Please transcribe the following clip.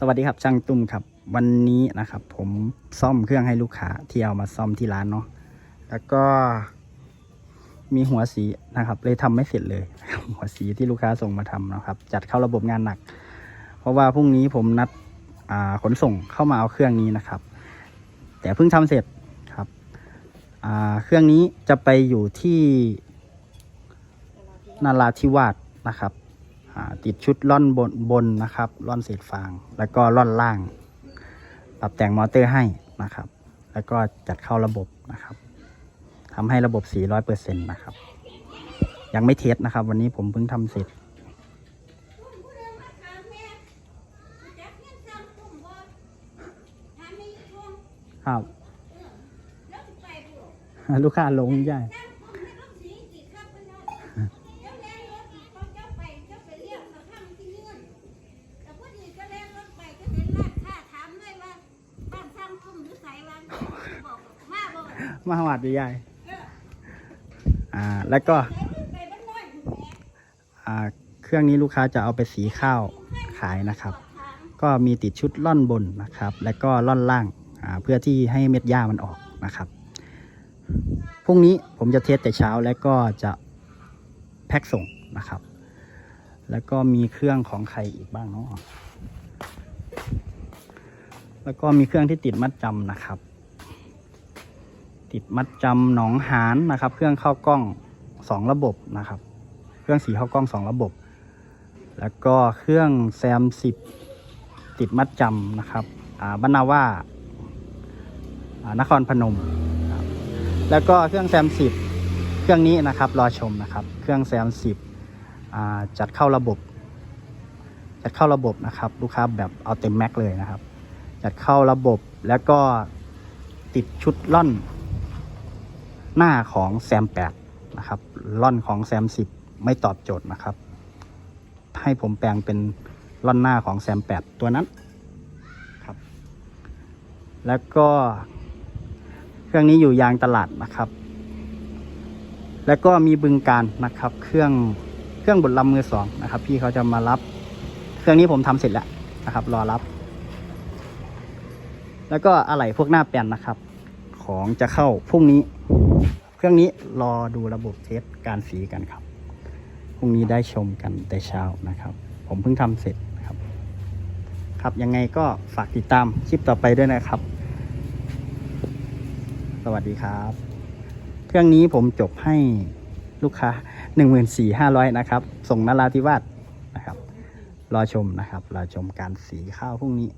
สวัสดีครับช่างตุ้มครับ วันนี้นะครับ ผมซ่อมเครื่องให้ลูกค้าที่เอามาซ่อมที่ร้านเนาะแล้วก็มีหัวสีนะครับ เลยทำไม่เสร็จเลยหัวสีที่ลูกค้าส่งมาทำนะครับ จัดเข้าระบบงานหนัก เพราะว่าพรุ่งนี้ผมนัดขนส่งเข้ามาเอาเครื่องนี้นะครับ แต่เพิ่งทำเสร็จครับเครื่องนี้จะไปอยู่ที่นาราธิวาสนะครับ ติดชุดล่อนบนบนนะครับล่อนเศษฟาง แล้วก็ล่อนล่าง ปรับแต่งมอเตอร์ให้นะครับ แล้วก็จัดเข้าระบบนะครับทำให้ระบบสีร้อยเปอร์เซ็นต์นะครับ ยังไม่เทสนะครับ วันนี้ผมเพิ่งทำเสร็จครับ ลูกค้าลงใหญ่ มาหวัดใหญ่อ่าแล้วก็อ่าเครื่องนี้ลูกค้าจะเอาไปสีข้าวขายนะครับ ก็มีติดชุดล่อนบนนะครับ แล้วก็ล่อนล่างอ่าเพื่อที่ให้เม็ดหญ้ามันออกนะครับพรุ่งนี้ผมจะเทสแต่เช้าแล้วก็จะแพ็คส่งนะครับ แล้วก็มีเครื่องของใครอีกบ้างเนาะแล้วก็มีเครื่องที่ติดมัดจำนะครับ ติดมัดจำหนองหานนะครับ เครื่องเข้ากล้องสองระบบนะครับ เครื่องสีเข้ากล้องสองระบบ แล้วก็เครื่องแซมสิบติดมัดจำนะครับอ่าบรรณาว่านครพนม แล้วก็เครื่องแซมสิบเครื่องนี้นะครับรอชมนะครับ เครื่องแซมสิบจัดเข้าระบบ จัดเข้าระบบนะครับ ลูกค้าแบบเอาเต็มแม็กเลยนะครับ จัดเข้าระบบแล้วก็ติดชุดล่อน หน้าของแซม8นะครับล่อนของแซม10 ไม่ตอบโจทย์นะครับ ให้ผมแปลงเป็นล่อนหน้าของแซม8ตัวนั้นครับ แล้วก็ เครื่องนี้อยู่ยางตลาดนะครับ แล้วก็มีบึงการนะครับ เครื่องเครื่องบดลำมือสองนะครับ พี่เขาจะมารับ เครื่องนี้ผมทำเสร็จแล้วนะครับ รอรับ แล้วก็อะไหล่พวกหน้าแปลนนะครับ ของจะเข้าพรุ่งนี้ เครื่องนี้รอดูระบบเทสการสีกันครับพรุ่งนี้ได้ชมกันแต่เช้านะครับ ผมเพิ่งทำเสร็จนะครับ ครับยังไงก็ฝากติดตามคลิปต่อไปด้วยนะครับ สวัสดีครับ เครื่องนี้ผมจบให้ลูกค้า 14,500 นะครับ ส่งนาราธิวาสนะครับ รอชมนะครับ รอชมการสีข้าวพรุ่งนี้